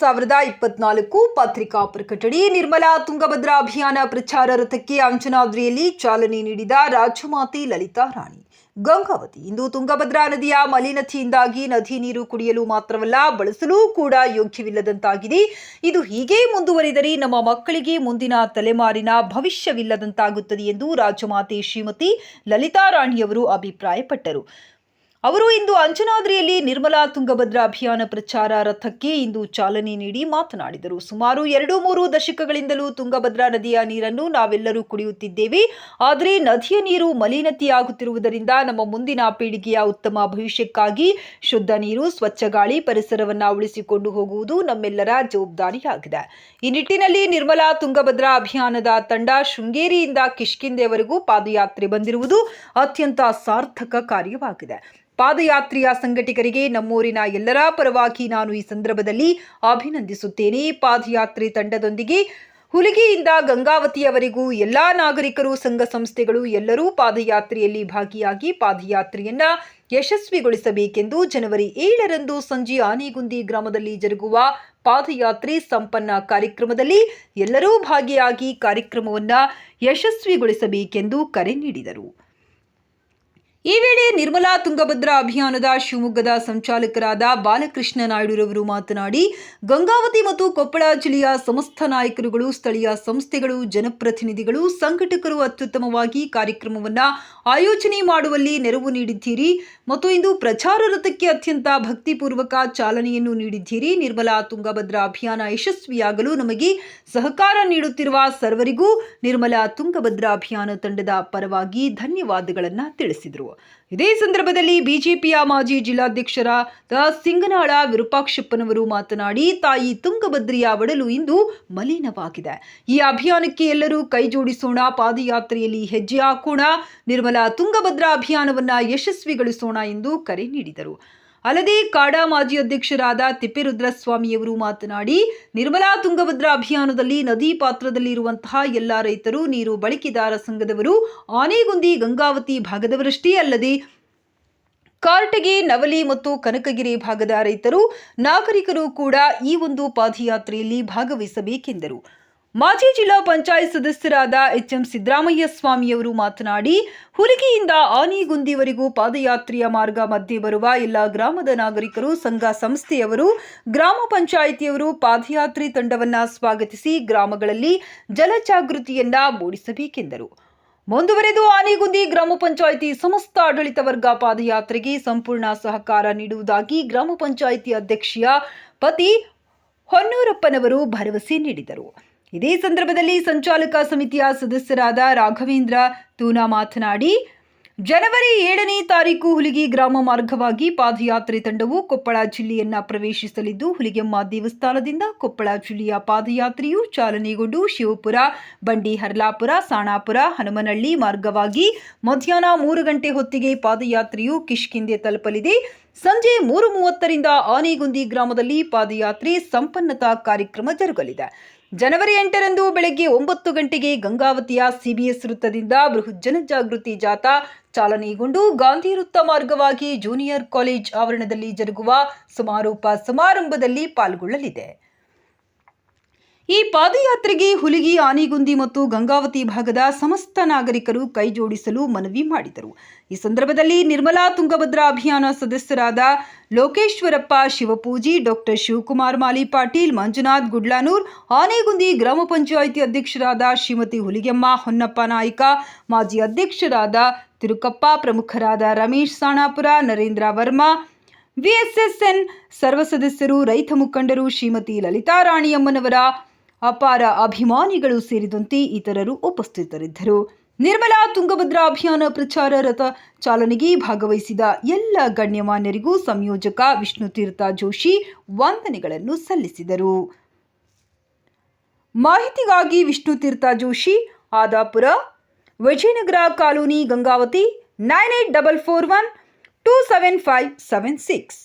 ಸಾವಿರದ ಇಪ್ಪತ್ನಾಲ್ಕು ಪತ್ರಿಕಾ ಪ್ರಕಟಣೆ. ನಿರ್ಮಲಾ ತುಂಗಭದ್ರಾ ಅಭಿಯಾನ ಪ್ರಚಾರ ರಥಕ್ಕೆ ಅಂಜನಾದ್ರಿಯಲ್ಲಿ ಚಾಲನೆ ನೀಡಿದ ರಾಜಮಾತೆ ಲಲಿತಾ ರಾಣಿ. ಗಂಗಾವತಿ, ಇಂದು ತುಂಗಭದ್ರಾ ನದಿಯ ಮಲಿನತೆಯಿಂದಾಗಿ ನದಿ ನೀರು ಕುಡಿಯಲು ಮಾತ್ರವಲ್ಲ, ಬಳಸಲು ಕೂಡ ಯೋಗ್ಯವಿಲ್ಲದಂತಾಗಿದೆ. ಇದು ಹೀಗೆ ಮುಂದುವರಿದರೆ ನಮ್ಮ ಮಕ್ಕಳಿಗೆ ಮುಂದಿನ ತಲೆಮಾರಿನ ಭವಿಷ್ಯವಿಲ್ಲದಂತಾಗುತ್ತದೆ ಎಂದು ರಾಜಮಾತೆ ಶ್ರೀಮತಿ ಲಲಿತಾ ರಾಣಿಯವರು ಅಭಿಪ್ರಾಯಪಟ್ಟರು. ಅವರು ಇಂದು ಅಂಜನಾದ್ರಿಯಲ್ಲಿ ನಿರ್ಮಲಾ ತುಂಗಭದ್ರಾ ಅಭಿಯಾನ ಪ್ರಚಾರ ರಥಕ್ಕೆ ಇಂದು ಚಾಲನೆ ನೀಡಿ ಮಾತನಾಡಿದರು. ಸುಮಾರು ಎರಡು ಮೂರು ದಶಕಗಳಿಂದಲೂ ತುಂಗಭದ್ರಾ ನದಿಯ ನೀರನ್ನು ನಾವೆಲ್ಲರೂ ಕುಡಿಯುತ್ತಿದ್ದೇವೆ. ಆದರೆ ನದಿಯ ನೀರು ಮಲಿನತೆಯಾಗುತ್ತಿರುವುದರಿಂದ ನಮ್ಮ ಮುಂದಿನ ಪೀಳಿಗೆಯ ಉತ್ತಮ ಭವಿಷ್ಯಕ್ಕಾಗಿ ಶುದ್ಧ ನೀರು, ಸ್ವಚ್ಛ ಗಾಳಿ, ಪರಿಸರವನ್ನು ಉಳಿಸಿಕೊಂಡು ಹೋಗುವುದು ನಮ್ಮೆಲ್ಲರ ಜವಾಬ್ದಾರಿಯಾಗಿದೆ. ಈ ನಿಟ್ಟಿನಲ್ಲಿ ನಿರ್ಮಲಾ ತುಂಗಭದ್ರಾ ಅಭಿಯಾನದ ತಂಡ ಶೃಂಗೇರಿಯಿಂದ ಕಿಷ್ಕಿಂದೆವರೆಗೂ ಪಾದಯಾತ್ರೆ ಬಂದಿರುವುದು ಅತ್ಯಂತ ಸಾರ್ಥಕ ಕಾರ್ಯವಾಗಿದೆ. ಪಾದಯಾತ್ರೆಯ ಸಂಘಟಕರಿಗೆ ನಮ್ಮೂರಿನ ಎಲ್ಲರ ಪರವಾಗಿ ನಾನು ಈ ಸಂದರ್ಭದಲ್ಲಿ ಅಭಿನಂದಿಸುತ್ತೇನೆ. ಪಾದಯಾತ್ರೆ ತಂಡದೊಂದಿಗೆ ಹುಲಿಗೆಯಿಂದ ಗಂಗಾವತಿಯವರೆಗೂ ಎಲ್ಲ ನಾಗರಿಕರು, ಸಂಘ ಸಂಸ್ಥೆಗಳು ಎಲ್ಲರೂ ಪಾದಯಾತ್ರೆಯಲ್ಲಿ ಭಾಗಿಯಾಗಿ ಪಾದಯಾತ್ರೆಯನ್ನ ಯಶಸ್ವಿಗೊಳಿಸಬೇಕೆಂದು ಜನವರಿ ಏಳರಂದು ಸಂಜೆ ಆನೆಗುಂದಿ ಗ್ರಾಮದಲ್ಲಿ ಜರುಗುವ ಪಾದಯಾತ್ರೆ ಸಂಪನ್ನ ಕಾರ್ಯಕ್ರಮದಲ್ಲಿ ಎಲ್ಲರೂ ಭಾಗಿಯಾಗಿ ಕಾರ್ಯಕ್ರಮವನ್ನು ಯಶಸ್ವಿಗೊಳಿಸಬೇಕೆಂದು ಕರೆ ನೀಡಿದರು. ಈ ವೇಳೆ ನಿರ್ಮಲಾ ತುಂಗಭದ್ರಾ ಅಭಿಯಾನದ ಶಿವಮೊಗ್ಗದ ಸಂಚಾಲಕರಾದ ಬಾಲಕೃಷ್ಣ ನಾಯ್ಡುರವರು ಮಾತನಾಡಿ, ಗಂಗಾವತಿ ಮತ್ತು ಕೊಪ್ಪಳ ಜಿಲ್ಲೆಯ ಸಮಸ್ತ ನಾಯಕರುಗಳು, ಸ್ಥಳೀಯ ಸಂಸ್ಥೆಗಳು, ಜನಪ್ರತಿನಿಧಿಗಳು, ಸಂಘಟಕರು ಅತ್ಯುತ್ತಮವಾಗಿ ಕಾರ್ಯಕ್ರಮವನ್ನು ಆಯೋಜನೆ ಮಾಡುವಲ್ಲಿ ನೆರವು ನೀಡಿದ್ದೀರಿ ಮತ್ತು ಇಂದು ಪ್ರಚಾರ ರಥಕ್ಕೆ ಅತ್ಯಂತ ಭಕ್ತಿಪೂರ್ವಕ ಚಾಲನೆಯನ್ನು ನೀಡಿದ್ದೀರಿ. ನಿರ್ಮಲಾ ತುಂಗಭದ್ರಾ ಅಭಿಯಾನ ಯಶಸ್ವಿಯಾಗಲು ನಮಗೆ ಸಹಕಾರ ನೀಡುತ್ತಿರುವ ಸರ್ವರಿಗೂ ನಿರ್ಮಲಾ ತುಂಗಭದ್ರಾ ಅಭಿಯಾನ ತಂಡದ ಪರವಾಗಿ ಧನ್ಯವಾದಗಳನ್ನು ತಿಳಿಸಿದರು. ಇದೇ ಸಂದರ್ಭದಲ್ಲಿ ಬಿಜೆಪಿಯ ಮಾಜಿ ಜಿಲ್ಲಾಧ್ಯಕ್ಷರಾದ ಸಿಂಗನಾಳ ವಿರೂಪಾಕ್ಷಪ್ಪನವರು ಮಾತನಾಡಿ, ತಾಯಿ ತುಂಗಭದ್ರಿಯ ಒಡಲು ಇಂದು ಮಲಿನವಾಗಿದೆ. ಈ ಅಭಿಯಾನಕ್ಕೆ ಎಲ್ಲರೂ ಕೈಜೋಡಿಸೋಣ ಪಾದಯಾತ್ರೆಯಲ್ಲಿ ಹೆಜ್ಜೆ ಹಾಕೋಣ, ನಿರ್ಮಲಾ ತುಂಗಭದ್ರಾ ಅಭಿಯಾನವನ್ನು ಯಶಸ್ವಿಗೊಳಿಸೋಣ ಎಂದು ಕರೆ ನೀಡಿದರು. ಅಲ್ಲದೆ ಕಾಡಾ ಮಾಜಿ ಅಧ್ಯಕ್ಷರಾದ ತಿಪ್ಪೇರುದ್ರಸ್ವಾಮಿಯವರು ಮಾತನಾಡಿ, ನಿರ್ಮಲಾ ತುಂಗಭದ್ರಾ ಅಭಿಯಾನದಲ್ಲಿ ನದಿ ಪಾತ್ರದಲ್ಲಿರುವಂತಹ ಎಲ್ಲ ರೈತರು, ನೀರು ಬಳಕೆದಾರ ಸಂಘದವರು, ಆನೆಗುಂದಿ ಗಂಗಾವತಿ ಭಾಗದವರಷ್ಟೇ ಅಲ್ಲದೆ ಕಾರ್ಟಗಿ, ನವಲಿ ಮತ್ತು ಕನಕಗಿರಿ ಭಾಗದ ರೈತರು, ನಾಗರಿಕರು ಕೂಡ ಈ ಒಂದು ಪಾದಯಾತ್ರೆಯಲ್ಲಿ ಭಾಗವಹಿಸಬೇಕೆಂದರು. ಮಾಜಿ ಜಿಲ್ಲಾ ಪಂಚಾಯತ್ ಸದಸ್ಯರಾದ ಎಚ್ ಎಂ ಸಿದ್ದರಾಮಯ್ಯ ಸ್ವಾಮಿಯವರು ಮಾತನಾಡಿ, ಹುಲಿಗಿಯಿಂದ ಆನೆಗುಂದಿವರೆಗೂ ಪಾದಯಾತ್ರೆಯ ಮಾರ್ಗ ಮಧ್ಯೆ ಬರುವ ಎಲ್ಲ ಗ್ರಾಮದ ನಾಗರಿಕರು, ಸಂಘ ಸಂಸ್ಥೆಯವರು, ಗ್ರಾಮ ಪಂಚಾಯಿತಿಯವರು ಪಾದಯಾತ್ರೆ ತಂಡವನ್ನು ಸ್ವಾಗತಿಸಿ ಗ್ರಾಮಗಳಲ್ಲಿ ಜಲಜಾಗೃತಿಯನ್ನ ಮೂಡಿಸಬೇಕೆಂದರು. ಮುಂದುವರೆದು ಆನೆಗುಂದಿ ಗ್ರಾಮ ಪಂಚಾಯಿತಿ ಸಮಸ್ತ ಆಡಳಿತ ವರ್ಗ ಪಾದಯಾತ್ರೆಗೆ ಸಂಪೂರ್ಣ ಸಹಕಾರ ನೀಡುವುದಾಗಿ ಗ್ರಾಮ ಪಂಚಾಯಿತಿ ಅಧ್ಯಕ್ಷೆಯ ಪತಿ ಹೊನ್ನೂರಪ್ಪನವರು ಭರವಸೆ ನೀಡಿದರು. ಇದೇ ಸಂದರ್ಭದಲ್ಲಿ ಸಂಚಾಲಕ ಸಮಿತಿಯ ಸದಸ್ಯರಾದ ರಾಘವೇಂದ್ರ ತೂನಾ ಮಾತನಾಡಿ, ಜನವರಿ ಏಳನೇ ತಾರೀಕು ಹುಲಿಗಿ ಗ್ರಾಮ ಮಾರ್ಗವಾಗಿ ಪಾದಯಾತ್ರೆ ತಂಡವು ಕೊಪ್ಪಳ ಜಿಲ್ಲೆಯನ್ನ ಪ್ರವೇಶಿಸಲಿದ್ದು, ಹುಲಿಗೆಮ್ಮ ದೇವಸ್ಥಾನದಿಂದ ಕೊಪ್ಪಳ ಜಿಲ್ಲೆಯ ಪಾದಯಾತ್ರೆಯು ಚಾಲನೆಗೊಂಡು ಶಿವಪುರ, ಬಂಡಿ ಹರ್ಲಾಪುರ, ಸಾಣಾಪುರ, ಹನುಮನಹಳ್ಳಿ ಮಾರ್ಗವಾಗಿ ಮಧ್ಯಾಹ್ನ ಮೂರು ಗಂಟೆ ಹೊತ್ತಿಗೆ ಪಾದಯಾತ್ರೆಯು ಕಿಷ್ಕಿಂದೆ ತಲುಪಲಿದೆ. ಸಂಜೆ ಮೂರು ಮೂವತ್ತರಿಂದ ಆನೆಗುಂದಿ ಗ್ರಾಮದಲ್ಲಿ ಪಾದಯಾತ್ರೆ ಸಂಪನ್ನತಾ ಕಾರ್ಯಕ್ರಮ ಜರುಗಲಿದೆ. ಜನವರಿ ಎಂಟರಂದು ಬೆಳಗ್ಗೆ ಒಂಬತ್ತು ಗಂಟೆಗೆ ಗಂಗಾವತಿಯ ಸಿಬಿಎಸ್ ವೃತ್ತದಿಂದ ಬೃಹತ್ ಜನಜಾಗೃತಿ ಜಾಥಾ ಚಾಲನೆಗೊಂಡು ಗಾಂಧಿ ವೃತ್ತ ಮಾರ್ಗವಾಗಿ ಜೂನಿಯರ್ ಕಾಲೇಜ್ ಆವರಣದಲ್ಲಿ ಜರುಗುವ ಸಮಾರೋಪ ಸಮಾರಂಭದಲ್ಲಿ ಪಾಲ್ಗೊಳ್ಳಲಿದೆ. ಈ ಪಾದಯಾತ್ರೆಗೆ ಹುಲಿಗಿ, ಆನೆಗುಂದಿ ಮತ್ತು ಗಂಗಾವತಿ ಭಾಗದ ಸಮಸ್ತ ನಾಗರಿಕರು ಕೈಜೋಡಿಸಲು ಮನವಿ ಮಾಡಿದರು. ಈ ಸಂದರ್ಭದಲ್ಲಿ ನಿರ್ಮಲಾ ತುಂಗಭದ್ರಾ ಅಭಿಯಾನ ಸದಸ್ಯರಾದ ಲೋಕೇಶ್ವರಪ್ಪ ಶಿವಪೂಜಿ, ಡಾಕ್ಟರ್ ಶಿವಕುಮಾರ್ ಮಾಲಿ ಪಾಟೀಲ್ ಮಂಜುನಾಥ್ ಗುಡ್ಲಾನೂರ್, ಆನೆಗುಂದಿ ಗ್ರಾಮ ಪಂಚಾಯಿತಿ ಅಧ್ಯಕ್ಷರಾದ ಶ್ರೀಮತಿ ಹುಲಿಗೆಮ್ಮ ಹೊನ್ನಪ್ಪ ನಾಯ್ಕ, ಮಾಜಿ ಅಧ್ಯಕ್ಷರಾದ ತಿರುಕಪ್ಪ, ಪ್ರಮುಖರಾದ ರಮೇಶ್ ಸಾಣಾಪುರ, ನರೇಂದ್ರ ವರ್ಮಾ, ವಿಎಸ್ಎಸ್ಎನ್ ಸರ್ವ ಸದಸ್ಯರು, ರೈತ ಮುಖಂಡರು ಶ್ರೀಮತಿ ಲಲಿತಾ ರಾಣಿಯಮ್ಮನವರ ಅಪಾರ ಅಭಿಮಾನಿಗಳು ಸೇರಿದಂತೆ ಇತರರು ಉಪಸ್ಥಿತರಿದ್ದರು. ನಿರ್ಮಲಾ ತುಂಗಭದ್ರಾ ಅಭಿಯಾನ ಪ್ರಚಾರ ರಥ ಚಾಲನೆಗೆ ಭಾಗವಹಿಸಿದ ಎಲ್ಲ ಗಣ್ಯಮಾನ್ಯರಿಗೂ ಸಂಯೋಜಕ ವಿಷ್ಣು ತೀರ್ಥ ಜೋಶಿ ವಂದನೆಗಳನ್ನು ಸಲ್ಲಿಸಿದರು. ಮಾಹಿತಿಗಾಗಿ Vishnu Teerth Joshi, Adapur, Vijayanagar colony, Gangavathi, nine eight double four one two seven five seven six.